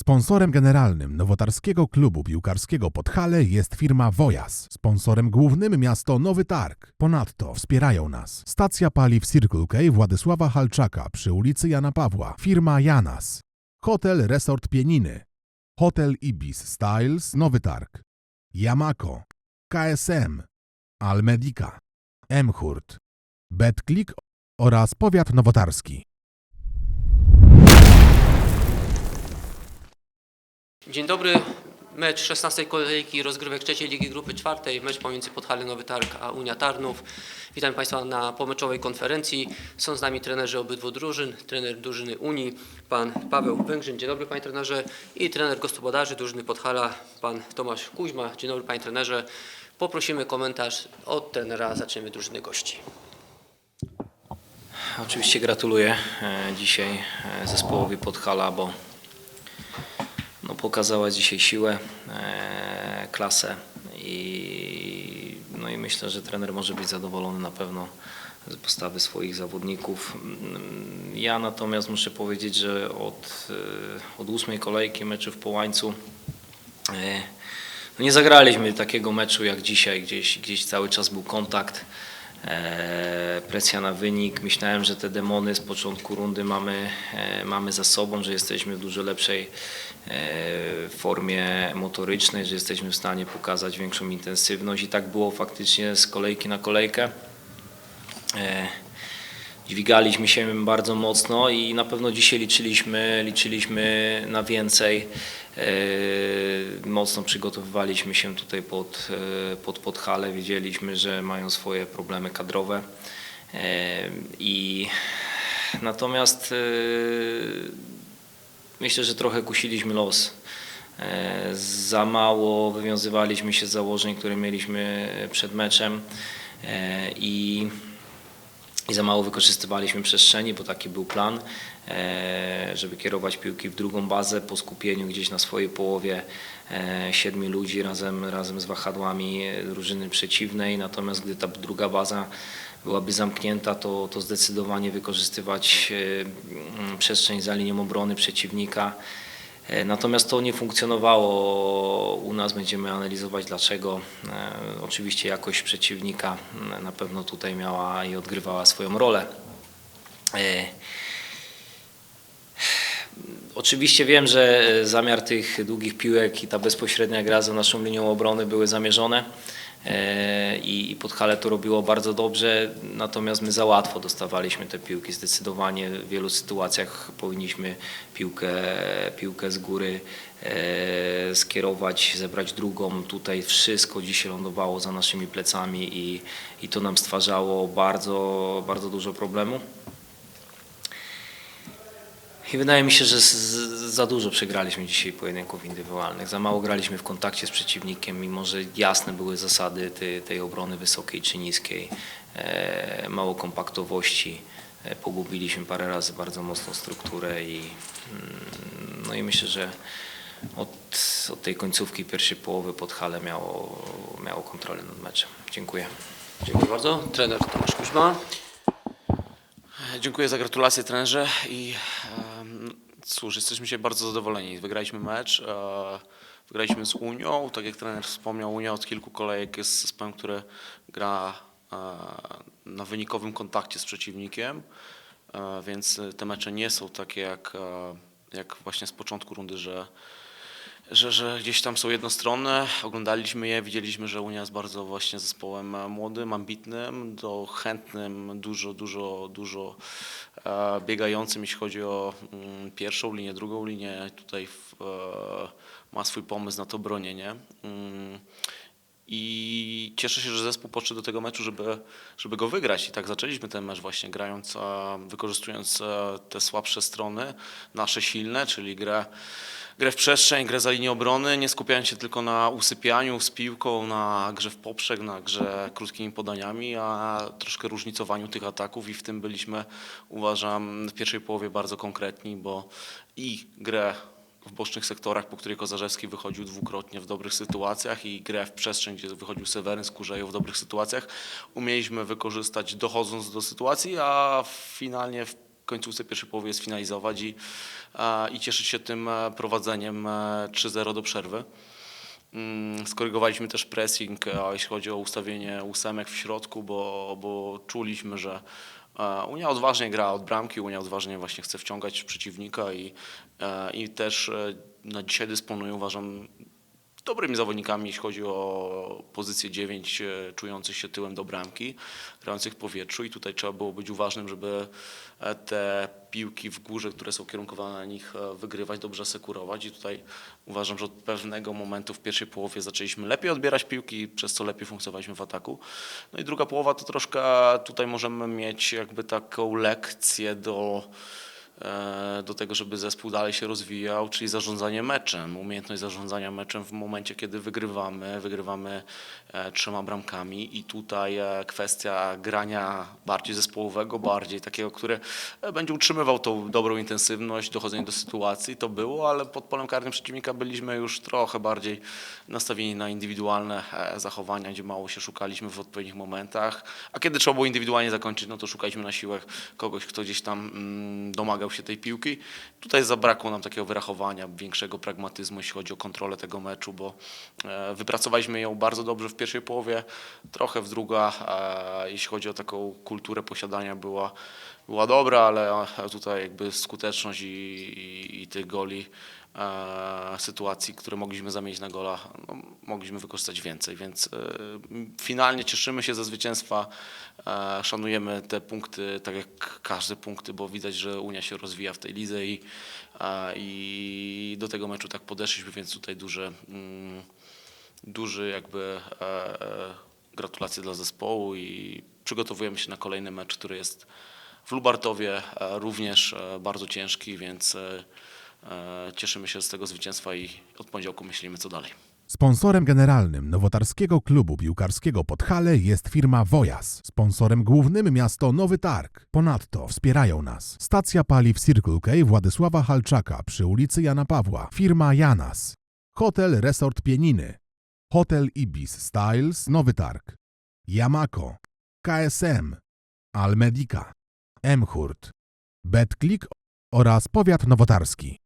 Sponsorem generalnym nowotarskiego klubu piłkarskiego Podhale jest firma Wojas. Sponsorem głównym miasto Nowy Targ. Ponadto wspierają nas stacja paliw Circle K Władysława Halczaka przy ulicy Jana Pawła, firma Janas, Hotel Resort Pieniny, Hotel Ibis Styles Nowy Targ, Yamako, KSM, Almedica, Emhurt, BetClick oraz Powiat Nowotarski. Dzień dobry. Mecz 16 kolejki rozgrywek trzeciej ligi grupy czwartej. Mecz pomiędzy Podhale Nowy Targ a Unia Tarnów. Witam Państwa na pomeczowej konferencji. Są z nami trenerzy obydwu drużyn. Trener drużyny Unii, pan Paweł Węgrzyn. Dzień dobry Panie Trenerze. I trener gospodarzy drużyny Podhala, pan Tomasz Kuźma. Dzień dobry Panie Trenerze. Poprosimy komentarz od trenera. Zaczniemy drużyny gości. Oczywiście gratuluję e, dzisiaj e, zespołowi Podhala, bo no, pokazała dzisiaj siłę, e, klasę i, no i myślę, że trener może być zadowolony na pewno z postawy swoich zawodników. Mm, Ja natomiast muszę powiedzieć, że od, e, od ósmej kolejki meczu w Połańcu e, no nie zagraliśmy takiego meczu jak dzisiaj, gdzieś, gdzieś cały czas był kontakt. E, presja na wynik. Myślałem, że te demony z początku rundy mamy, e, mamy za sobą, że jesteśmy w dużo lepszej e, formie motorycznej, że jesteśmy w stanie pokazać większą intensywność i tak było faktycznie z kolejki na kolejkę. Dźwigaliśmy się bardzo mocno i na pewno dzisiaj liczyliśmy, liczyliśmy na więcej. E, Mocno przygotowywaliśmy się tutaj pod, e, pod Podhale. Wiedzieliśmy, że mają swoje problemy kadrowe. E, I natomiast myślę, że trochę kusiliśmy los. Za mało wywiązywaliśmy się z założeń, które mieliśmy przed meczem i i za mało wykorzystywaliśmy przestrzeni, bo taki był plan, e, żeby kierować piłki w drugą bazę po skupieniu gdzieś na swojej połowie e, siedmiu ludzi razem, razem z wahadłami drużyny przeciwnej. Natomiast gdy ta druga baza byłaby zamknięta, to, to zdecydowanie wykorzystywać e, przestrzeń za linią obrony przeciwnika. E, Natomiast to nie funkcjonowało u nas, będziemy analizować dlaczego. E, Oczywiście jakość przeciwnika m, na pewno tutaj miała i odgrywała swoją rolę. E, Oczywiście wiem, że zamiar tych długich piłek i ta bezpośrednia gra za naszą linią obrony były zamierzone i i Podhale to robiło bardzo dobrze, natomiast my za łatwo dostawaliśmy te piłki. Zdecydowanie w wielu sytuacjach powinniśmy piłkę, piłkę z góry e, skierować, zebrać drugą. Tutaj wszystko dzisiaj lądowało za naszymi plecami i, i to nam stwarzało bardzo, bardzo dużo problemu. I wydaje mi się, że z, za dużo przegraliśmy dzisiaj pojedynków indywidualnych. Za mało graliśmy w kontakcie z przeciwnikiem, mimo że jasne były zasady tej, tej obrony wysokiej czy niskiej. E, mało kompaktowości. E, pogubiliśmy parę razy bardzo mocną strukturę i, mm, no i myślę, że od, od tej końcówki pierwszej połowy Podhale miało, miało kontrolę nad meczem. Dziękuję. Dziękuję bardzo. Trener Tomasz Kuźma. Dziękuję za gratulacje trenerze i em, cóż, jesteśmy dzisiaj bardzo zadowoleni. Wygraliśmy mecz, e, wygraliśmy z Unią. Tak jak trener wspomniał, Unia od kilku kolejek jest zespołem, który gra e, na wynikowym kontakcie z przeciwnikiem, e, więc te mecze nie są takie jak, jak właśnie z początku rundy, że że, że gdzieś tam są jednostronne. Oglądaliśmy je, widzieliśmy, że Unia jest bardzo właśnie zespołem młodym, ambitnym, do chętnym, dużo, dużo, dużo biegającym, jeśli chodzi o mm, pierwszą linię, drugą linię. Tutaj e, ma swój pomysł na to bronienie. Mm, i cieszę się, że zespół podszedł do tego meczu, żeby, żeby go wygrać. I tak zaczęliśmy ten mecz właśnie grając, wykorzystując e, te słabsze strony, nasze silne, czyli grę, grę w przestrzeń, grę za linię obrony, nie skupiając się tylko na usypianiu z piłką, na grze w poprzek, na grze krótkimi podaniami, a troszkę różnicowaniu tych ataków i w tym byliśmy, uważam, w pierwszej połowie bardzo konkretni, bo i grę w bocznych sektorach, po której Kozarzewski wychodził dwukrotnie w dobrych sytuacjach i grę w przestrzeń, gdzie wychodził Seweryn z Kurzeją w dobrych sytuacjach, umieliśmy wykorzystać dochodząc do sytuacji, a finalnie w końcówce pierwszej połowy sfinalizować i, i cieszyć się tym prowadzeniem e, 3-0 do przerwy. Mm, Skorygowaliśmy też pressing, jeśli chodzi o ustawienie ósemek w środku, bo, bo czuliśmy, że Unia odważnie gra od bramki, Unia odważnie właśnie chce wciągać przeciwnika i, i też e, na dzisiaj dysponuje uważam dobrymi zawodnikami, jeśli chodzi o pozycję 9, e, czujących się tyłem do bramki, grających w powietrzu i tutaj trzeba było być uważnym, żeby e, te piłki w górze, które są kierunkowane na nich, e, wygrywać, dobrze sekurować i tutaj uważam, że od pewnego momentu w pierwszej połowie zaczęliśmy lepiej odbierać piłki, przez co lepiej funkcjonowaliśmy w ataku. No i druga połowa to troszkę tutaj możemy mieć jakby taką lekcję do do tego, żeby zespół dalej się rozwijał, czyli zarządzanie meczem, umiejętność zarządzania meczem w momencie, kiedy wygrywamy, wygrywamy e, trzema bramkami. I tutaj e, kwestia grania bardziej zespołowego, bardziej takiego, które e, będzie utrzymywał tą dobrą intensywność, dochodzenie do sytuacji, to było, ale pod polem karnym przeciwnika byliśmy już trochę bardziej nastawieni na indywidualne e, zachowania, gdzie mało się szukaliśmy w odpowiednich momentach, a kiedy trzeba było indywidualnie zakończyć, no to szukaliśmy na siłę kogoś, kto gdzieś tam mm, domagał się tej piłki. Tutaj zabrakło nam takiego wyrachowania, większego pragmatyzmu, jeśli chodzi o kontrolę tego meczu, bo e, wypracowaliśmy ją bardzo dobrze w pierwszej połowie, trochę w druga, jeśli chodzi o taką kulturę posiadania była, była dobra, ale tutaj jakby skuteczność i, i, i tych goli e, sytuacji, które mogliśmy zamienić na gola, no, mogliśmy wykorzystać więcej, więc e, finalnie cieszymy się ze zwycięstwa, e, szanujemy te punkty, tak jak każde punkty, bo widać, że Unia się rozwija w tej lidze i, e, i do tego meczu tak podeszliśmy, więc tutaj duże, mm, duży jakby e, e, gratulacje dla zespołu i przygotowujemy się na kolejny mecz, który jest w Lubartowie e, również e, bardzo ciężki, więc e, cieszymy się z tego zwycięstwa i od poniedziałku myślimy co dalej. Sponsorem generalnym nowotarskiego klubu piłkarskiego Podhale jest firma Wojas. Sponsorem głównym miasto Nowy Targ. Ponadto wspierają nas stacja paliw Circle K Władysława Halczaka przy ulicy Jana Pawła, firma Janas, Hotel Resort Pieniny, Hotel Ibis Styles Nowy Targ, Yamako, KSM, Almedica, Emhurt, BetClick oraz Powiat Nowotarski.